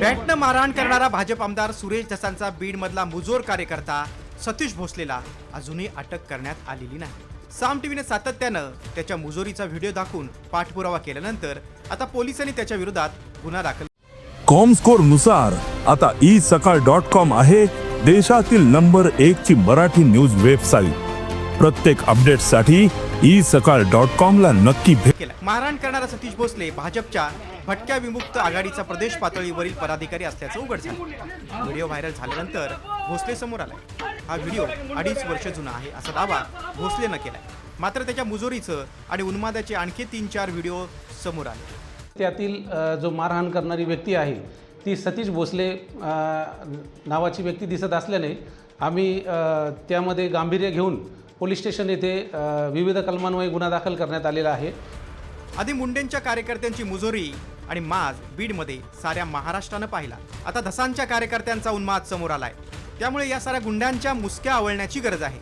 बॅटनं मारहाण करणारा भाजप आमदार सुरेश धसांचा बीडमधला मुजोर कार्यकर्ता सतीश भोसलेला अजूनही अटक करण्यात आलेली नाही. साम टीव्हीने सातत्यानं त्याच्या मुजोरीचा व्हिडिओ दाखवून पाठपुरावा केल्यानंतर आता पोलिसांनी त्याच्या विरोधात गुन्हा दाखल कॉमस्कोरनुसार आता ई सकाळ डॉट कॉम आहे देशातील नंबर एक ची मराठी न्यूज वेबसाईट. प्रत्येक अपडेटसाठी ई सकाळ डॉट कॉम ला नक्की भेट. केला. मारहाण करणारा सतीश भोसले भाजपच्या भटक्या विमुक्त आघाडीचा प्रदेश पातळीवरील पदाधिकारी असल्याचं उघड झालं. व्हिडिओ व्हायरल झाल्यानंतर भोसले समोर आलाय. हा व्हिडिओ अडीच वर्ष जुना आहे असा दावा भोसलेनं केलाय. मात्र त्याच्या मुजोरीचं आणि उन्मादाचे आणखी तीन चार व्हिडिओ समोर आले. त्यातील जो मारहाण करणारी व्यक्ती आहे ती सतीश भोसले नावाची व्यक्ती दिसत असल्याने आम्ही त्यामध्ये गांभीर्य घेऊन पोलीस स्टेशन येथे विविध कलमांमुळे गुन्हा दाखल करण्यात आलेला आहे. आधी मुंडेंच्या कार्यकर्त्यांची मुजोरी आणि माज बीडमध्ये साऱ्या महाराष्ट्रानं पाहिला. आता धसांच्या कार्यकर्त्यांचा उन्माद समोर आलाय. त्यामुळे या साऱ्या गुंड्यांच्या मुसक्या आवळण्याची गरज आहे.